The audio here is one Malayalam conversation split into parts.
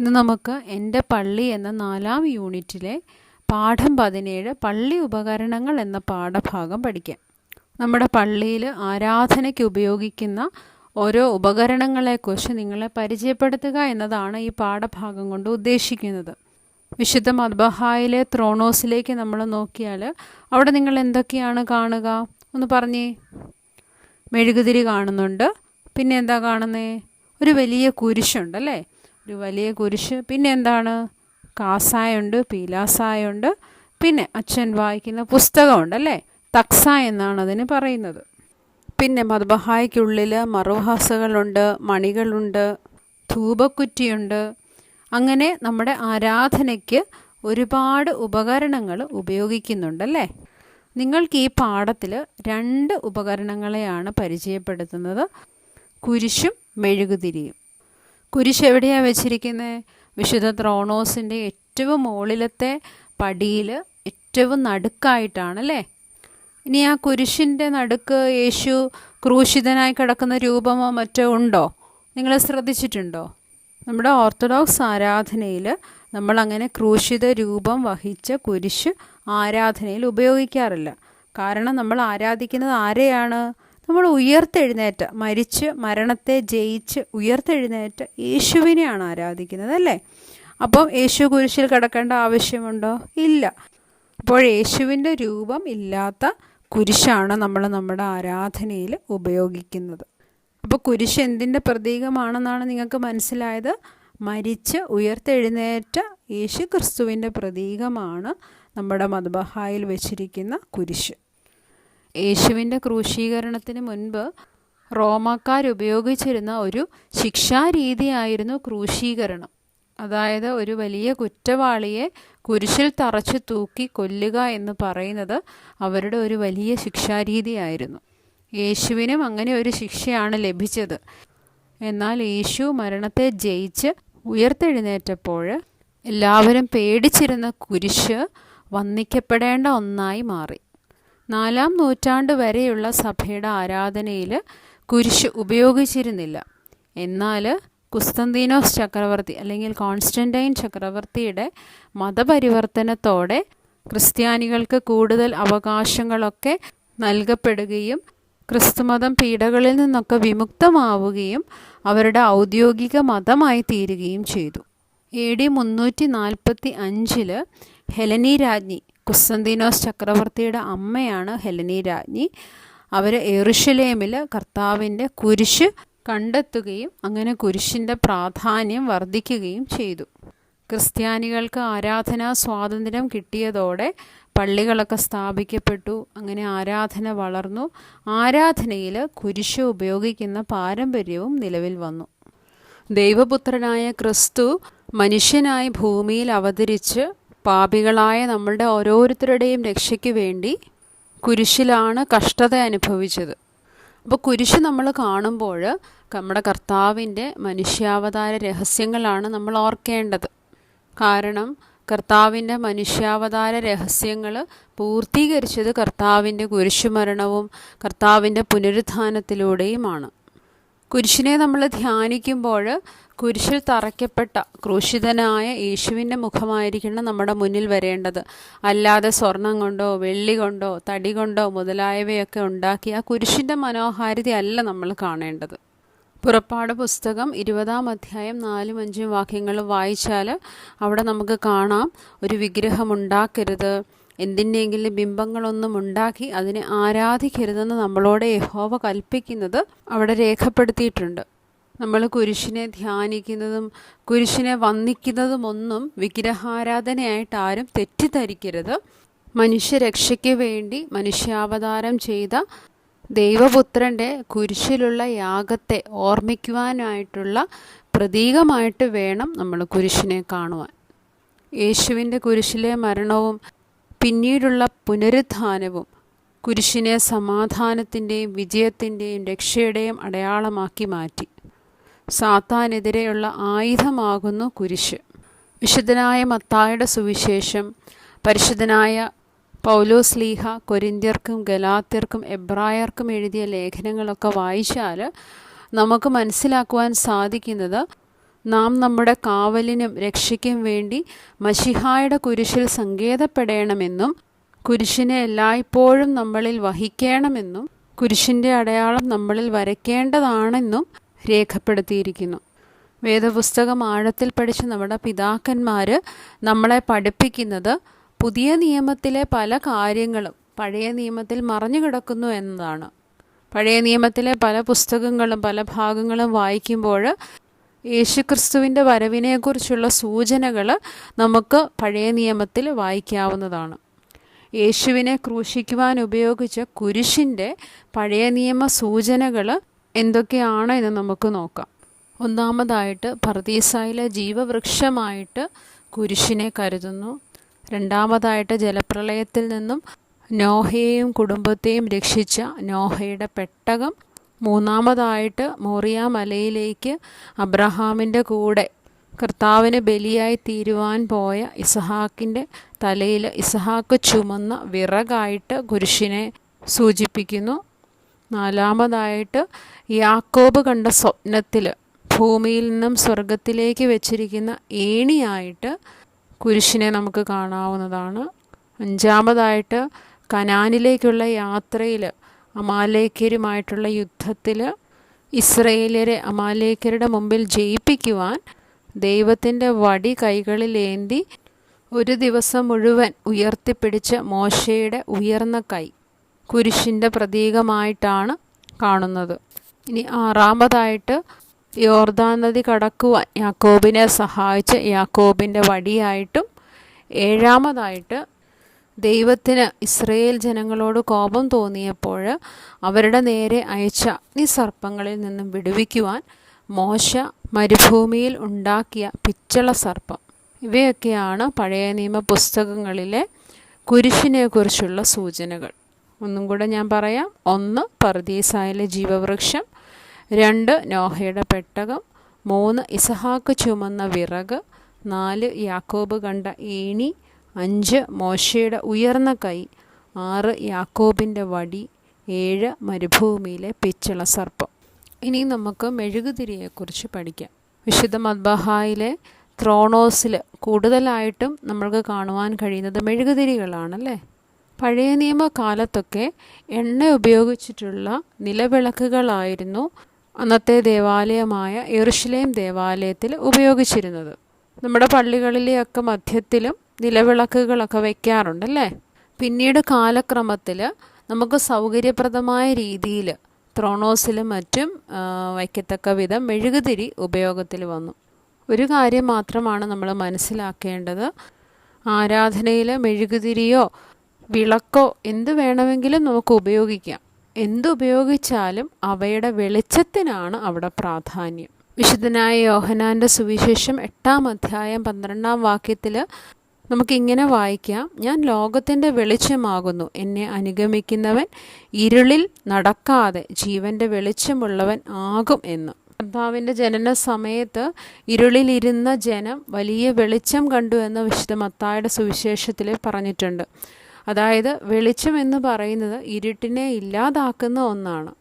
ഇന്ന് നമുക്ക് എന്റെ പള്ളി എന്ന നാലാം യൂണിറ്റിലെ പാഠം പതിനേഴ് പള്ളി ഉപകരണങ്ങൾ എന്ന പാഠഭാഗം പഠിക്കാം. നമ്മുടെ പള്ളിയിൽ ആരാധനയ്ക്ക് ഉപയോഗിക്കുന്ന ഓരോ ഉപകരണങ്ങളെക്കുറിച്ച് നിങ്ങളെ പരിചയപ്പെടുത്തുക എന്നതാണ് ഈ പാഠഭാഗം കൊണ്ട് ഉദ്ദേശിക്കുന്നത്. വിശുദ്ധ മദ്ബഹായിലെ ത്രോണോസിലേക്ക് നമ്മൾ നോക്കിയാൽ അവിടെ നിങ്ങൾ എന്തൊക്കെയാണ് കാണുക? ഒന്ന് പറഞ്ഞേ. മെഴുകുതിരി കാണുന്നുണ്ട്. പിന്നെ എന്താ കാണുന്നേ? ഒരു വലിയ കുരിശുണ്ട് അല്ലേ? ഒരു വലിയ കുരിശ്. പിന്നെ എന്താണ്? കാസായുണ്ട് പീലാസായുണ്ട്. പിന്നെ അച്ഛൻ വായിക്കുന്ന പുസ്തകമുണ്ട് അല്ലേ? തക്സ എന്നാണ് അതിന് പറയുന്നത്. പിന്നെ മദ്ബഹായ്ക്കുള്ളിൽ മറുഹാസകളുണ്ട് മണികളുണ്ട് ധൂപക്കുറ്റിയുണ്ട്. അങ്ങനെ നമ്മുടെ ആരാധനയ്ക്ക് ഒരുപാട് ഉപകരണങ്ങൾ ഉപയോഗിക്കുന്നുണ്ടല്ലേ നിങ്ങൾക്ക് ഈ പാഠത്തിൽ രണ്ട് ഉപകരണങ്ങളെയാണ് പരിചയപ്പെടുത്തുന്നത്. കുരിശും മെഴുകുതിരിയും. കുരിശ് എവിടെയാണ് വെച്ചിരിക്കുന്നത് വിശുദ്ധ ത്രോണോസിന്റെ ഏറ്റവും മുകളിലത്തെ പടിയിൽ ഏറ്റവും നടുക്കായിട്ടാണ് അല്ലേ ഇനി ആ കുരിശിന്റെ നടുക്ക് യേശു ക്രൂശിതനായി കിടക്കുന്ന രൂപമോ മറ്റോ ഉണ്ടോ? നിങ്ങൾ ശ്രദ്ധിച്ചിട്ടുണ്ടോ? നമ്മുടെ ഓർത്തഡോക്സ് ആരാധനയിൽ നമ്മളങ്ങനെ ക്രൂശിത രൂപം വഹിച്ച കുരിശ് ആരാധനയിൽ ഉപയോഗിക്കാറില്ല. കാരണം നമ്മൾ ആരാധിക്കുന്നത് ആരെയാണ്? നമ്മൾ ഉയർത്തെഴുന്നേറ്റ മരിച്ച് മരണത്തെ ജയിച്ച് ഉയർത്തെഴുന്നേറ്റ യേശുവിനെയാണ് ആരാധിക്കുന്നത് അല്ലേ? അപ്പം യേശു കുരിശിൽ കിടക്കേണ്ട ആവശ്യമുണ്ടോ? ഇല്ല. അപ്പോൾ യേശുവിന്റെ രൂപം ഇല്ലാത്ത കുരിശാണ് നമ്മൾ നമ്മുടെ ആരാധനയിൽ ഉപയോഗിക്കുന്നത്. അപ്പോൾ കുരിശ് എന്തിന്റെ പ്രതീകമാണെന്നാണ് നിങ്ങൾക്ക് മനസ്സിലായത്? മരിച്ച് ഉയർത്തെഴുന്നേറ്റ യേശു ക്രിസ്തുവിന്റെ പ്രതീകമാണ് നമ്മുടെ മതബഹായിൽ വെച്ചിരിക്കുന്ന കുരിശ്. യേശുവിന്റെ ക്രൂശീകരണത്തിന് മുൻപ് റോമാക്കാർ ഉപയോഗിച്ചിരുന്ന ഒരു ശിക്ഷാരീതിയായിരുന്നു ക്രൂശീകരണം. അതായത് ഒരു വലിയ കുറ്റവാളിയെ കുരിശിൽ തറച്ച് തൂക്കി കൊല്ലുക എന്ന് പറയുന്നത് അവരുടെ ഒരു വലിയ ശിക്ഷാരീതിയായിരുന്നു. യേശുവിനും അങ്ങനെ ഒരു ശിക്ഷയാണ് ലഭിച്ചത്. എന്നാൽ യേശു മരണത്തെ ജയിച്ച് ഉയർത്തെഴുന്നേറ്റപ്പോൾ എല്ലാവരും പേടിച്ചിരുന്ന കുരിശ് വന്ദിക്കപ്പെടേണ്ട ഒന്നായി മാറി. നാലാം നൂറ്റാണ്ട് വരെയുള്ള സഭയുടെ ആരാധനയിൽ കുരിശ് ഉപയോഗിച്ചിരുന്നില്ല. എന്നാൽ കുസ്തന്തീനോസ് ചക്രവർത്തി അല്ലെങ്കിൽ കോൺസ്റ്റന്റൈൻ ചക്രവർത്തിയുടെ മതപരിവർത്തനത്തോടെ ക്രിസ്ത്യാനികൾക്ക് കൂടുതൽ അവകാശങ്ങളൊക്കെ നൽകപ്പെടുകയും ക്രിസ്തുമതം പീഡകളിൽ നിന്നൊക്കെ വിമുക്തമാവുകയും അവരുടെ ഔദ്യോഗിക മതമായി തീരുകയും ചെയ്തു. എ ഡി മുന്നൂറ്റി നാൽപ്പത്തി അഞ്ചിൽ ഹെലനി രാജ്ഞി കുസ്തന്തീനോസ് ചക്രവർത്തിയുടെ അമ്മയാണ് ഹെലനി രാജ്ഞി. അവർ എറുഷലേമിൽ കർത്താവിന്റെ കുരിശ് കണ്ടെത്തുകയും അങ്ങനെ കുരിശിന്റെ പ്രാധാന്യം വർദ്ധിക്കുകയും ചെയ്തു. ക്രിസ്ത്യാനികൾക്ക് ആരാധനാ സ്വാതന്ത്ര്യം കിട്ടിയതോടെ പള്ളികളൊക്കെ സ്ഥാപിക്കപ്പെട്ടു. അങ്ങനെ ആരാധന വളർന്നു. ആരാധനയിൽ കുരിശ് ഉപയോഗിക്കുന്ന പാരമ്പര്യവും നിലവിൽ വന്നു. ദൈവപുത്രനായ ക്രിസ്തു മനുഷ്യനായി ഭൂമിയിൽ അവതരിച്ച് പാപികളായ നമ്മളുടെ ഓരോരുത്തരുടെയും രക്ഷയ്ക്ക് വേണ്ടി കുരിശിലാണ് കഷ്ടത അനുഭവിച്ചത്. അപ്പോൾ കുരിശ് നമ്മൾ കാണുമ്പോൾ നമ്മുടെ കർത്താവിന്റെ മനുഷ്യാവതാര രഹസ്യങ്ങളാണ് നമ്മൾ ഓർക്കേണ്ടത്. കാരണം കർത്താവിന്റെ മനുഷ്യാവതാര രഹസ്യങ്ങൾ പൂർത്തീകരിച്ചത് കർത്താവിന്റെ കുരിശുമരണവും കർത്താവിന്റെ പുനരുത്ഥാനത്തിലൂടെയുമാണ്. കുരിശിനെ നമ്മൾ ധ്യാനിക്കുമ്പോൾ കുരിശിൽ തറയ്ക്കപ്പെട്ട ക്രൂശിതനായ യേശുവിന്റെ മുഖമായിരിക്കണം നമ്മുടെ മുന്നിൽ വരേണ്ടത്. അല്ലാതെ സ്വർണം കൊണ്ടോ വെള്ളി കൊണ്ടോ തടി കൊണ്ടോ മുതലായവയൊക്കെ ഉണ്ടാക്കി ആ കുരിശിന്റെ മനോഹാരിതയല്ല നമ്മൾ കാണേണ്ടത്. പുറപ്പാട് പുസ്തകം ഇരുപതാം അധ്യായം നാലും അഞ്ചും വാക്യങ്ങൾ വായിച്ചാൽ അവിടെ നമുക്ക് കാണാം ഒരു വിഗ്രഹം ഉണ്ടാക്കരുത് എന്തിന്റെയെങ്കിലും ബിംബങ്ങളൊന്നും ഉണ്ടാക്കി അതിനെ ആരാധിക്കരുതെന്ന് നമ്മളോട് യഹോവ കൽപ്പിക്കുന്നത് അവിടെ രേഖപ്പെടുത്തിയിട്ടുണ്ട്. നമ്മൾ കുരിശിനെ ധ്യാനിക്കുന്നതും കുരിശിനെ വന്ദിക്കുന്നതുമൊന്നും വിഗ്രഹാരാധനയായിട്ട് ആരും തെറ്റിദ്ധരിക്കരുത്. മനുഷ്യരക്ഷയ്ക്ക് വേണ്ടി മനുഷ്യാവതാരം ചെയ്ത ദൈവപുത്രന്റെ കുരിശിലുള്ള യാഗത്തെ ഓർമ്മിക്കുവാനായിട്ടുള്ള പ്രതീകമായിട്ട് വേണം നമ്മൾ കുരിശിനെ കാണുവാൻ. യേശുവിന്റെ കുരിശിലെ മരണവും പിന്നീടുള്ള പുനരുത്ഥാനവും കുരിശിനെ സമാധാനത്തിന്റെയും വിജയത്തിന്റെയും രക്ഷയുടെയും അടയാളമാക്കി മാറ്റി. സാത്താനെതിരെയുള്ള ആയുധമാകുന്നു കുരിശ്. വിശുദ്ധനായ മത്തായുടെ സുവിശേഷം പരിശുദ്ധനായ പൗലോസ് ലീഹ കൊരിന്ത്യർക്കും ഗലാത്യർക്കും എബ്രായർക്കും എഴുതിയ ലേഖനങ്ങളൊക്കെ വായിച്ചാൽ നമുക്ക് മനസ്സിലാക്കുവാൻ സാധിക്കുന്നത് നാം നമ്മുടെ കാവലിനും രക്ഷയ്ക്കും വേണ്ടി മഷിഹായുടെ കുരിശിൽ സങ്കേതപ്പെടേണമെന്നും കുരിശിനെ എല്ലായ്പ്പോഴും നമ്മളിൽ വഹിക്കണമെന്നും കുരിശിന്റെ അടയാളം നമ്മളിൽ വരയ്ക്കേണ്ടതാണെന്നും രേഖപ്പെടുത്തിയിരിക്കുന്നു. വേദപുസ്തകം ആഴത്തിൽ പഠിച്ച നമ്മുടെ പിതാക്കന്മാർ നമ്മളെ പഠിപ്പിക്കുന്നത് പുതിയ നിയമത്തിലെ പല കാര്യങ്ങളും പഴയ നിയമത്തിൽ മറഞ്ഞു കിടക്കുന്നു എന്നതാണ്. പഴയ നിയമത്തിലെ പല പുസ്തകങ്ങളും പല ഭാഗങ്ങളും വായിക്കുമ്പോൾ യേശുക്രിസ്തുവിന്റെ വരവിനെക്കുറിച്ചുള്ള സൂചനകൾ നമുക്ക് പഴയ നിയമത്തിൽ വായിക്കാവുന്നതാണ്. യേശുവിനെ ക്രൂശിക്കുവാൻ ഉപയോഗിച്ച കുരിശിന്റെ പഴയ നിയമ സൂചനകൾ എന്തൊക്കെയാണ് എന്ന് നമുക്ക് നോക്കാം. ഒന്നാമതായിട്ട് പർദീസായിലെ ജീവവൃക്ഷമായിട്ട് കുരിശിനെ കരുതുന്നു. രണ്ടാമതായിട്ട് ജലപ്രളയത്തിൽ നിന്നും നോഹയെയും കുടുംബത്തെയും രക്ഷിച്ച നോഹയുടെ പെട്ടകം മൂന്നാമതായിട്ട് മോറിയ മലയിലേക്ക് അബ്രഹാമിന്റെ കൂടെ കർത്താവിന് ബലിയായി തീരുവാൻ പോയ ഇസഹാക്കിന്റെ തലയിൽ ഇസഹാക്ക് ചുമന്ന വിറകായിട്ട് കുരിശിനെ സൂചിപ്പിക്കുന്നു. നാലാമതായിട്ട് യാക്കോബ് കണ്ട സ്വപ്നത്തിൽ ഭൂമിയിൽ നിന്നും സ്വർഗത്തിലേക്ക് വെച്ചിരിക്കുന്ന ഏണിയായിട്ട് കുരിശിനെ നമുക്ക് കാണാവുന്നതാണ്. അഞ്ചാമതായിട്ട് കനാനിലേക്കുള്ള യാത്രയിൽ അമാലേക്കരുമായിട്ടുള്ള യുദ്ധത്തിൽ ഇസ്രയേലരെ അമാലേക്കരുടെ മുമ്പിൽ ജയിപ്പിക്കുവാൻ ദൈവത്തിന്റെ വടി കൈകളിലേന്തി ഒരു ദിവസം മുഴുവൻ ഉയർത്തിപ്പിടിച്ച മോശയുടെ ഉയർന്ന കൈ കുരിശിന്റെ പ്രതീകമായിട്ടാണ് കാണുന്നത്. ഇനി ആറാമതായിട്ട് യോർദാൻ നദി കടക്കുവാൻ യാക്കോബിനെ സഹായിച്ച യാക്കോബിന്റെ വടിയായിട്ടും ഏഴാമതായിട്ട് ദൈവത്തിന് ഇസ്രയേൽ ജനങ്ങളോട് കോപം തോന്നിയപ്പോൾ അവരുടെ നേരെ അയച്ച അഗ്നിസർപ്പങ്ങളിൽ നിന്നും വിടുവിക്കുവാൻ മോശ മരുഭൂമിയിൽ ഉണ്ടാക്കിയ പിച്ചള സർപ്പം. ഇവയൊക്കെയാണ് പഴയ നിയമ പുസ്തകങ്ങളിലെ കുരിശിനെക്കുറിച്ചുള്ള സൂചനകൾ. ഒന്നും കൂടെ ഞാൻ പറയാം. ഒന്ന് പർദീസായിലെ ജീവവൃക്ഷം. രണ്ട് നോഹയുടെ പെട്ടകം. മൂന്ന് ഇസഹാക്ക് ചുമന്ന വിറക്. നാല് യാക്കോബ് കണ്ട ഏണി. അഞ്ച് മോശയുടെ ഉയർന്ന കൈ ആറ് യാക്കോബിന്റെ വടി ഏഴ് മരുഭൂമിയിലെ പിച്ചള സർപ്പം. ഇനി നമുക്ക് മെഴുകുതിരിയെക്കുറിച്ച് പഠിക്കാം. വിശുദ്ധ മദ്ബഹായിലെ ത്രോണോസിൽ കൂടുതലായിട്ടും നമ്മൾക്ക് കാണുവാൻ കഴിയുന്നത് മെഴുകുതിരികളാണല്ലേ? പഴയ നിയമ കാലത്തൊക്കെ എണ്ണ ഉപയോഗിച്ചിട്ടുള്ള നിലവിളക്കുകളായിരുന്നു അന്നത്തെ ദേവാലയമായ എറുഷലേം ദേവാലയത്തിൽ ഉപയോഗിച്ചിരുന്നത്. നമ്മുടെ പള്ളികളിലെയൊക്കെ മധ്യത്തിലും നിലവിളക്കുകളൊക്കെ വയ്ക്കാറുണ്ടല്ലേ പിന്നീട് കാലക്രമത്തിൽ നമുക്ക് സൗകര്യപ്രദമായ രീതിയിൽ ത്രോണോസിലും മറ്റും വയ്ക്കത്തക്ക വിധം മെഴുകുതിരി ഉപയോഗത്തിൽ വന്നു. ഒരു കാര്യം മാത്രമാണ് നമ്മൾ മനസ്സിലാക്കേണ്ടത്. ആരാധനയിൽ മെഴുകുതിരിയോ വിളക്കോ എന്ത് വേണമെങ്കിലും നമുക്ക് ഉപയോഗിക്കാം. എന്തുപയോഗിച്ചാലും അവയുടെ വെളിച്ചത്തിനാണ് അവിടെ പ്രാധാന്യം. വിശുദ്ധനായ യോഹനാന്റെ സുവിശേഷം എട്ടാം അധ്യായം പന്ത്രണ്ടാം വാക്യത്തിൽ നമുക്കിങ്ങനെ വായിക്കാം. ഞാൻ ലോകത്തിന്റെ വെളിച്ചമാകുന്നു. എന്നെ അനുഗമിക്കുന്നവൻ ഇരുളിൽ നടക്കാതെ ജീവന്റെ വെളിച്ചമുള്ളവൻ ആകും എന്ന്. കർത്താവിന്റെ ജനന സമയത്ത് ഇരുളിലിരുന്ന ജനം വലിയ വെളിച്ചം കണ്ടു എന്ന് വിശുദ്ധ മത്തായുടെ സുവിശേഷത്തിൽ പറഞ്ഞിട്ടുണ്ട്. അതായത് വെളിച്ചം എന്ന് പറയുന്നത് ഇരുട്ടിനെ ഇല്ലാതാക്കുന്ന ഒന്നാണ്.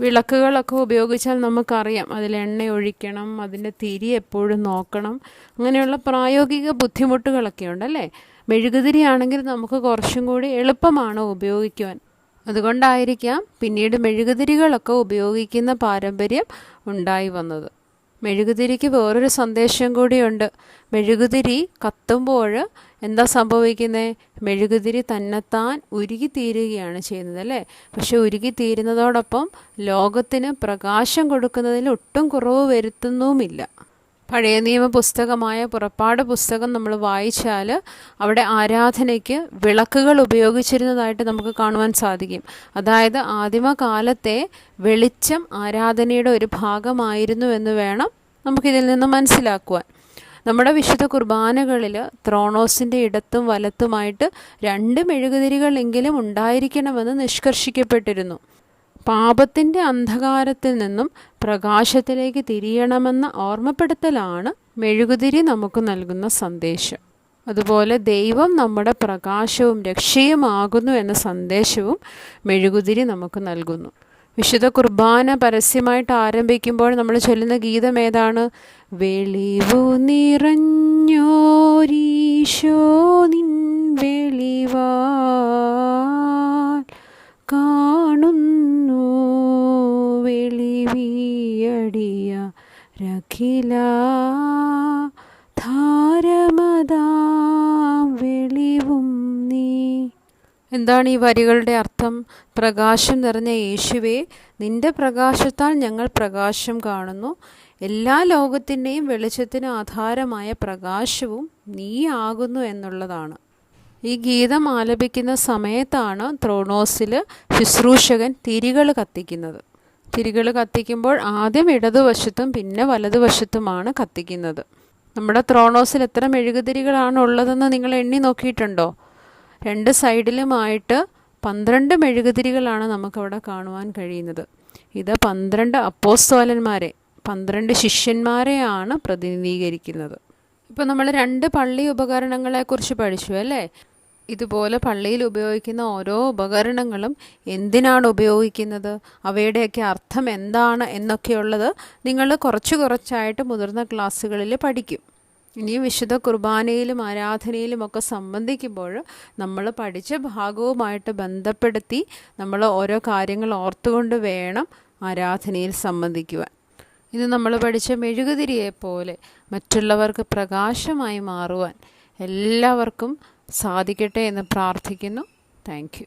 വിളക്കുകളൊക്കെ ഉപയോഗിച്ചാൽ നമുക്കറിയാം അതിൽ എണ്ണ ഒഴിക്കണം അതിന്റെ തിരി എപ്പോഴും നോക്കണം. അങ്ങനെയുള്ള പ്രായോഗിക ബുദ്ധിമുട്ടുകളൊക്കെ ഉണ്ടല്ലേ മെഴുകുതിരി ആണെങ്കിൽ നമുക്ക് കുറച്ചും കൂടി എളുപ്പമാണ് ഉപയോഗിക്കുവാൻ. അതുകൊണ്ടായിരിക്കാം പിന്നീട് മെഴുകുതിരികളൊക്കെ ഉപയോഗിക്കുന്ന പാരമ്പര്യം ഉണ്ടായി വന്നത്. മെഴുകുതിരിക്ക് വേറൊരു സന്ദേശം കൂടിയുണ്ട്. മെഴുകുതിരി കത്തുമ്പോൾ എന്താ സംഭവിക്കുന്നത് മെഴുകുതിരി തന്നെത്താൻ ഉരുകി തീരുകയാണ് ചെയ്യുന്നത് അല്ലേ? പക്ഷെ ഉരുകിത്തീരുന്നതോടൊപ്പം ലോകത്തിന് പ്രകാശം കൊടുക്കുന്നതിൽ ഒട്ടും കുറവ് വരുത്തുന്നുമില്ല. പഴയ നിയമ പുസ്തകമായ പുറപ്പാട് പുസ്തകം നമ്മൾ വായിച്ചാൽ അവിടെ ആരാധനയ്ക്ക് വിളക്കുകൾ ഉപയോഗിച്ചിരുന്നതായിട്ട് നമുക്ക് കാണുവാൻ സാധിക്കും. അതായത് ആദിമകാലത്തെ വെളിച്ചം ആരാധനയുടെ ഒരു ഭാഗമായിരുന്നു എന്ന് വേണം നമുക്കിതിൽ നിന്ന് മനസ്സിലാക്കുവാൻ. നമ്മുടെ വിശുദ്ധ കുർബാനകളിൽ ത്രോണോസിന്റെ ഇടത്തും വലത്തുമായിട്ട് രണ്ട് മെഴുകുതിരികളെങ്കിലും ഉണ്ടായിരിക്കണമെന്ന് നിഷ്കർഷിക്കപ്പെട്ടിരുന്നു. പാപത്തിന്റെ അന്ധകാരത്തിൽ നിന്നും പ്രകാശത്തിലേക്ക് തിരിയണമെന്ന ഓർമ്മപ്പെടുത്തലാണ് മെഴുകുതിരി നമുക്ക് നൽകുന്ന സന്ദേശം. അതുപോലെ ദൈവം നമ്മുടെ പ്രകാശവും രക്ഷയുമാകുന്നു എന്ന സന്ദേശവും മെഴുകുതിരി നമുക്ക് നൽകുന്നു. വിശുദ്ധ കുർബാന പരസ്യമായിട്ട് ആരംഭിക്കുമ്പോൾ നമ്മൾ ചൊല്ലുന്ന ഗീതം ഏതാണ്? വെളിവു നിറഞ്ഞോരീശോ നിൻ വെളിവാൽ കാണുന്നു രഖില വെളിവും നീ. എന്താണ് ഈ വരികളുടെ അർത്ഥം? പ്രകാശം നിറഞ്ഞ യേശുവേ നിന്റെ പ്രകാശത്താൽ ഞങ്ങൾ പ്രകാശം കാണുന്നു. എല്ലാ ലോകത്തിന്റെയും വെളിച്ചത്തിന് ആധാരമായ പ്രകാശവും നീ ആകുന്നു എന്നുള്ളതാണ്. ഈ ഗീതം ആലപിക്കുന്ന സമയത്താണ് ത്രോണോസിൽ ശുശ്രൂഷകൻ തിരികൾ കത്തിക്കുന്നത്. തിരികൾ കത്തിക്കുമ്പോൾ ആദ്യം ഇടതുവശത്തും പിന്നെ വലതുവശത്തുമാണ് കത്തിക്കുന്നത്. നമ്മുടെ ത്രോണോസിൽ എത്ര മെഴുകുതിരികളാണ് ഉള്ളതെന്ന് നിങ്ങൾ എണ്ണി നോക്കിയിട്ടുണ്ടോ? രണ്ട് സൈഡിലുമായിട്ട് പന്ത്രണ്ട് മെഴുകുതിരികളാണ് നമുക്കവിടെ കാണുവാൻ കഴിയുന്നത്. ഇത് പന്ത്രണ്ട് അപ്പോസ്തോലന്മാരെ പന്ത്രണ്ട് ശിഷ്യന്മാരെയാണ് പ്രതിനിധീകരിക്കുന്നത്. ഇപ്പോൾ നമ്മൾ രണ്ട് പള്ളി ഉപകരണങ്ങളെക്കുറിച്ച് പഠിച്ചു അല്ലേ? ഇതുപോലെ പള്ളിയിൽ ഉപയോഗിക്കുന്ന ഓരോ ഉപകരണങ്ങളും എന്തിനാണ് ഉപയോഗിക്കുന്നത്? അവയുടെയൊക്കെ അർത്ഥം എന്താണ് എന്നൊക്കെയുള്ളത് നിങ്ങൾ കുറച്ച് കുറച്ചായിട്ട് മുതിർന്ന ക്ലാസ്സുകളിൽ പഠിക്കും. ഇനി വിശുദ്ധ കുർബാനയിലും ആരാധനയിലും ഒക്കെ സംബന്ധിക്കുമ്പോൾ നമ്മൾ പഠിച്ച ഭാഗവുമായിട്ട് ബന്ധപ്പെടുത്തി നമ്മൾ ഓരോ കാര്യങ്ങൾ ഓർത്തുകൊണ്ട് വേണം ആരാധനയിൽ സംബന്ധിക്കുവാൻ. ഇത് നമ്മൾ പഠിച്ച മെഴുകുതിരിയെ പോലെ മറ്റുള്ളവർക്ക് പ്രകാശമായി മാറുവാൻ എല്ലാവർക്കും സാധിക്കട്ടെ എന്ന് പ്രാർത്ഥിക്കുന്നു. താങ്ക്